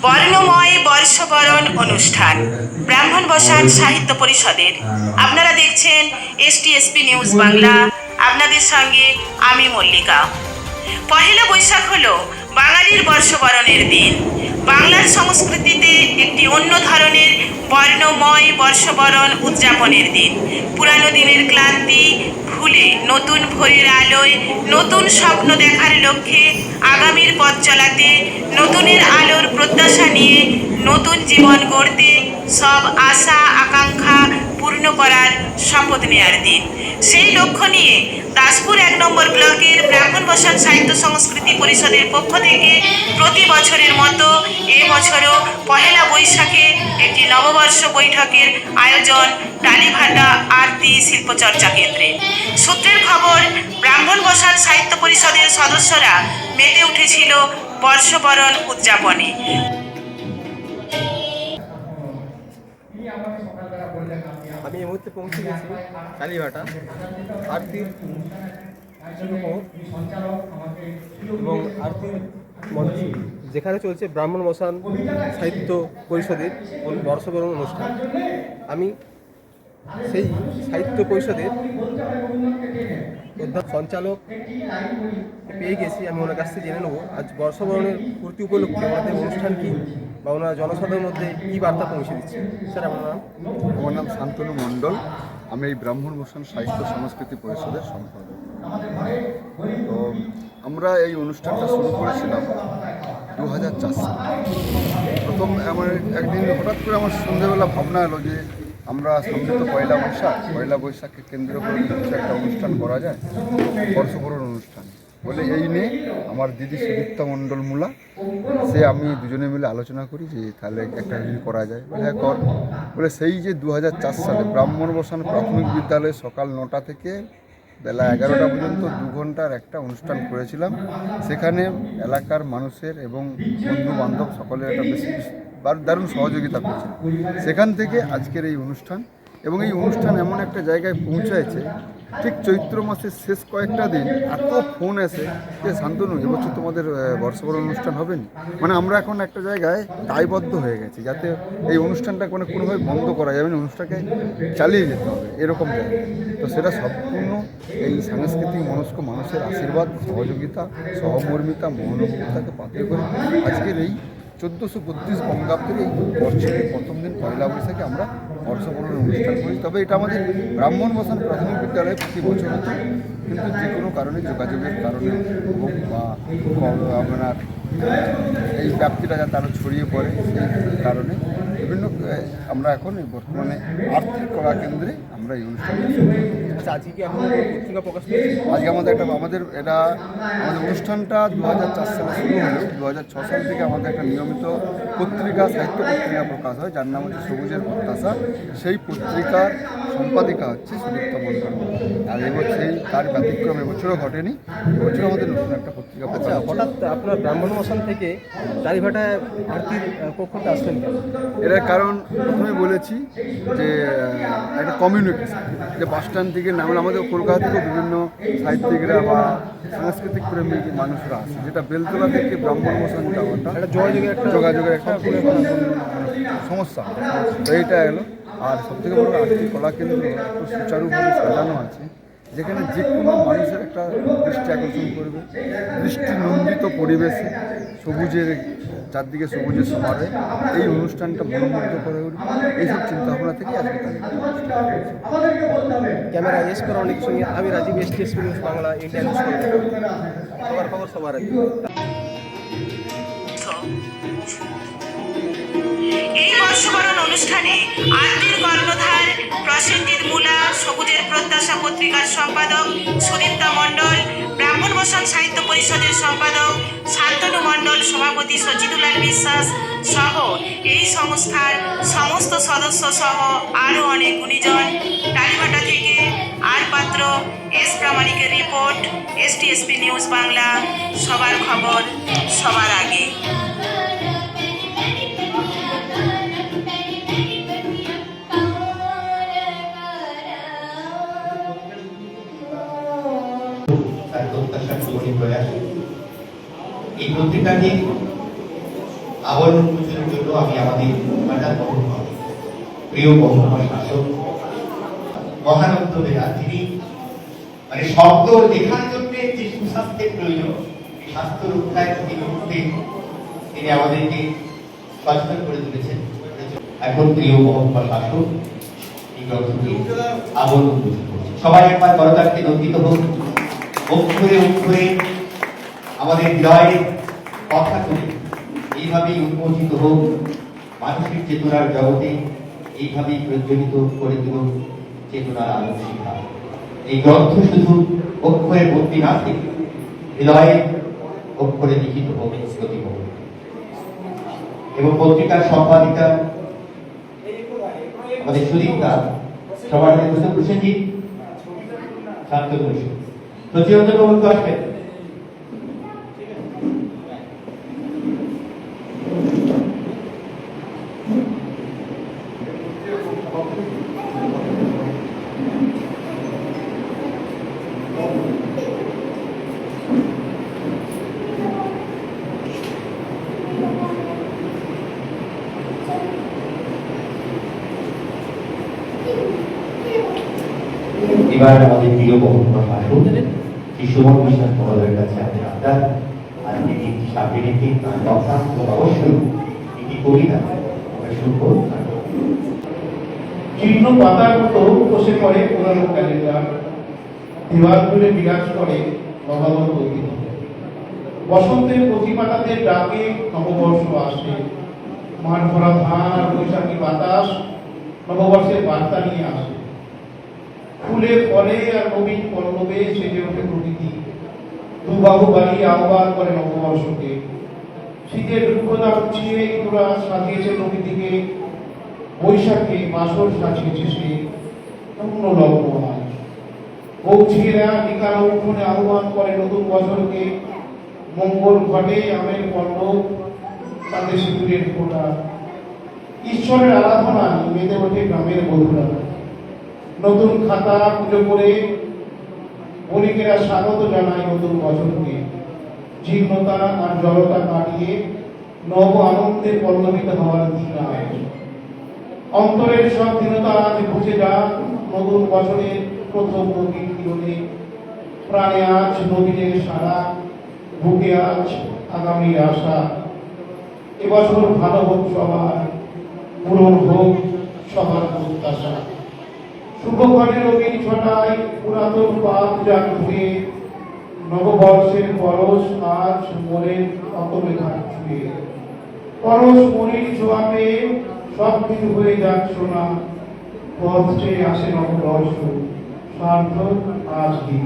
বর্ণময় বর্ষবরণ অনুষ্ঠান, ব্রাহ্মণ বসান সাহিত্য পরিষদের। আপনারা দেখছেন এসটিএসপি নিউজ বাংলা। আপনাদের সঙ্গে আমি মল্লিকা। পহেলা বৈশাখ হলো বাঙালির বর্ষবরণের দিন। বাংলার সংস্কৃতিতে একটি অন্য ধরনের বর্ণময় বর্ষবরণ উদযাপনের দিন। পুরানো দিনের ক্লান্তি, ভুলে নতুন ভোরের আলোয় নতুন স্বপ্ন দেখার লক্ষ্যে আগামীর পথ চলাতে, নতুনের আলোর প্রত্যাশা নিয়ে নতুন জীবন গড়তে সব আশা, আকাঙ্ক্ষা পূর্ণ করার শপথ নেয়ার দিন। সেই লক্ষ্য নিয়ে দাসপুর এক নম্বর ব্লকের ব্রাহ্মণ বসান সাহিত্য সংস্কৃতি পরিষদের পক্ষ থেকে প্রতি বছরের মতো এবছরও পহেলা বৈশাখে একটি নববর্ষ বৈঠকের আয়োজন টালিভাটা আরতি শিল্পচর্চা কেন্দ্রে। সূত্রের খবর ব্রাহ্মণ বসান সাহিত্য পরিষদের সদস্যরা মেতে উঠেছিল বর্ষবরণ উদযাপনে। আমি এই মুহূর্তে পৌঁছে গেছি কালীঘাটা আরতির শুভ এবং আরতির মঞ্চ। যেখানে চলছে ব্রাহ্মণ মশান সাহিত্য পরিষদের বর্ষবরণ অনুষ্ঠান। আমি সেই সাহিত্য পরিষদের সঞ্চালক পেয়ে গেছি, আমি ওনার কাছ থেকে জেনে নেব। আজ বর্ষবরণের পূর্তি উপলক্ষে আমাদের অনুষ্ঠান কী বা ওনারা জনসাধারণের মধ্যে কী বার্তা পৌঁছে দিচ্ছে? স্যার, আমার নাম? আমার নাম শান্তনু মণ্ডল। আমি এই ব্রাহ্মণ মোশন সাহিত্য সংস্কৃতি পরিষদের সম্পাদক। তো আমরা এই অনুষ্ঠানটা শুরু করেছিলাম দু হাজার চার সালে প্রথম আমার একদিন হঠাৎ করে আমার সন্ধ্যেবেলা ভাবনা এলো যে আমরা সামনে তো পয়লা বৈশাখ, পয়লা বৈশাখকে কেন্দ্র করে কিছু একটা অনুষ্ঠান করা যায় বর্ষবরণ অনুষ্ঠান। বলে এই নিয়ে আমার দিদি সুদীপ্তা মণ্ডল মূলা, সে আমি দুজনে মিলে আলোচনা করি যে তাহলে একটা কিছু করা যায়। বলে হ্যাঁ কর। বলে, সেই যে দু হাজার চার সালে ব্রাহ্মণ বসান প্রাথমিক বিদ্যালয়ে সকাল নটা থেকে বেলা এগারোটা পর্যন্ত দু ঘণ্টার একটা অনুষ্ঠান করেছিলাম। সেখানে এলাকার মানুষের এবং বন্ধু বান্ধব সকলের একটা বেশি দারুণ সহযোগিতা করেছে সেখান থেকে আজকের এই অনুষ্ঠান এবং এই অনুষ্ঠান এমন একটা জায়গায় পৌঁছায়ছে ঠিক চৈত্র মাসের শেষ কয়েকটা দিন এত ফোন এসে যে শান্তনু এবছর তোমাদের বর্ষবরণ অনুষ্ঠান হবে না মানে আমরা এখন একটা জায়গায় দায়বদ্ধ হয়ে গেছি যাতে এই অনুষ্ঠানটা কোনো, কোনোভাবে বন্ধ করা যাবে না অনুষ্ঠানকে চালিয়ে যেতে হবে, এরকম তো সেটা সম্পূর্ণ এই সাংস্কৃতিক মনস্ক মানুষের আশীর্বাদ, সহযোগিতা, সহমর্মিতা মহানুভূতাকে পাথর করে আজকের এই চোদ্দোশো বত্রিশ বঙ্গাব্দের এই বর্ষের প্রথম দিন পয়লা বৈশাখে আমরা বর্ষবরণ অনুষ্ঠান করি। তবে এটা আমাদের ব্রাহ্মণ বসান প্রাথমিক বিদ্যালয়ে প্রতি বছর হতো কিন্তু যে কোনো কারণে যোগাযোগের কারণে হোক বা আপনার এই ব্যাপ্তিটা যাতে আরও ছড়িয়ে পড়ে সেই কারণে বিভিন্ন আমরা এখন এই বর্তমানে আর্থিক কলা কেন্দ্রে আমরা এই করি। আচ্ছা আজকে আজকে আমাদের একটা আমাদের এটা আমাদের অনুষ্ঠানটা দু হাজার চার সালে শুরু হলেও দু হাজার ছ সাল থেকে আমাদের একটা নিয়মিত পত্রিকা সাহিত্য পত্রিকা প্রকাশ হয় যার নাম হচ্ছে সবুজের প্রত্যাশা। সেই পত্রিকার সম্পাদিকা হচ্ছে সুদীপ্তা মন্ডল আর এবছর তার ব্যতিক্রম এবছরও ঘটেনি এবছর আমাদের নতুন একটা পত্রিকা আচ্ছা। হঠাৎ আপনার ব্রাহ্মণ মশান থেকে চারিভাটায় আরতির আহ, পক্ষতে আসলেন এটার কারণ প্রথমে বলেছি যে একটা কমিউনিকেশন যে বাস স্ট্যান্ড থেকে নামলে আমাদের কলকাতা থেকে বিভিন্ন সাহিত্যিকরা বা সাংস্কৃতিক প্রেমী মানুষরা আসে যেটা বেলতলা থেকে ব্রাহ্মণ মোশন যাওয়াটা একটা যোগাযোগের একটা যোগাযোগের একটা সমস্যা। তো এইটা এলো। আর সবথেকে বড় আর্থিক কলা কেন্দ্র একটু সুচারুভাবে সাজানো আছে যেখানে যে কোনো মানুষের একটা দৃষ্টি আকর্ষণ করবে। দৃষ্টি নন্দিত পরিবেশে সবুজের চারদিকে সবুজের সমারে এই অনুষ্ঠানটা মনোমুগ্ধ করে উঠবে। এইসব চিন্তাভাবনা থেকে আজকে ক্যামেরা এস করা অনেক সঙ্গে আমি Rajib S T S news Bangla India news Kolkata. খবর খবর সবার আগে। এই অনুষ্ঠানে আরতির কর্ণধার, প্রসেনজিৎ মুলা, সবুজের প্রত্যাশা পত্রিকার সম্পাদক সুদীপ্তা মণ্ডল, ব্রাহ্মণ বসান সাহিত্য পরিষদের সম্পাদক শান্তনু মণ্ডল, সভাপতি সচিদুলাল বিশ্বাস সহ এই সংস্থার সমস্ত সদস্য সহ আরও অনেক গুণীজন। টালিভাটা থেকে আর পাত্র এস প্রামাণিকের রিপোর্ট এসটিএসপি নিউজ বাংলা, সবার খবর সবার আগে। প্রত্যাশা পূরণী প্রয়াস এই পত্রিকাটি আবরণ পুজোর জন্য আমি আমাদের মাতা প্রিয় মহকুমা শাসক মহানন্দ বেলা তিনি মানে শব্দ লেখার জন্য যে সুস্বাস্থ্যের প্রয়োজন স্বাস্থ্য রক্ষায় প্রতি মুহূর্তে তিনি আমাদেরকে সচেতন করে তুলেছেন। এখন প্রিয় মহকুমা শাসক, এই গ্রন্থটি আবরণ সবাই একবার করতার্থে নন্দিত হোক। অক্ষরে অক্ষরে আমাদের হৃদয়ে কথা করে এইভাবেই উন্মোচিত হোক, মানসিক চেতনার জগতে এইভাবেই প্রজ্বলিত করে তুলুন চেতনার আলো শিখা। এই গ্রন্থ শুধু অক্ষরে ভর্তি না থেকে হৃদয়ে অক্ষরে লিখিত হোক প্রতি হোক এবং পত্রিকার সম্পাদিকা আমাদের সুদীপ্তা সবার আগে বুঝতে প্রসেনজি শান্ত বসে प्रतियोगिता का काट है এবার আমাদের প্রিয় মহকুমা শাসক শ্রী বিশ্বাস মহোদয়ের কাছে আবদার আজকে একটি সামনে কথা অবশ্যই আমরা শুনব। চিহ্ন পাতার মতো বসে পড়ে পুরানো ক্যালেন্ডার। বিরাজ করে ঐতিহ্য বসন্তের পাতাতে ডাকে নববর্ষ আসে। মাঠ ভরা ধান, বৈশাখী বাতাস নববর্ষের বার্তা নিয়ে আসে। ফুলে ফলে আর নবীন পল্লবে সেজে ওঠে প্রকৃতি। দুবাহু বাড়ি আহ্বান করে নববর্ষকে। শীতের রূপদা উঠিয়ে তোরা সাজিয়েছে প্রকৃতিকে। বৈশাখে বাসর সাজিয়েছে সে অন্য লগ্ন আজ বৌছিরা নিকার উঠোনে আহ্বান করে নতুন বছরকে। মঙ্গল ঘটে আমের পল্লব তাতে সিঁদুরের ফোঁটা। ঈশ্বরের আরাধনায় মেতে ওঠে গ্রামের বধুরা। নতুন খাতা পুজো করে বণিকেরা স্বাগত জানায় নতুন বছরকে। জীর্ণতা আর জড়তা কাটিয়ে নব আনন্দে পল্লবিত হওয়ার দিন অন্তরের সব দীনতা আজ বুঝে যাক নতুন বছরের প্রথম রঙিন কিরণে। প্রাণে আজ নবীনের সারা, বুকে আজ আগামী আশা। এবছর ভালো হোক সবার, পূরণ হোক সবার প্রত্যাশা। শুভক্ষণে রঙিন ছটায় পুরাতন পাপ যা নববর্ষের পরশ আজ মনের ঘাট ছুঁয়ে। পরশ মনির ছোঁয়া পেয়ে সব কিছু হয়ে যাক না পথ চেয়ে আসে নববর্ষ, সার্থক আজ দিন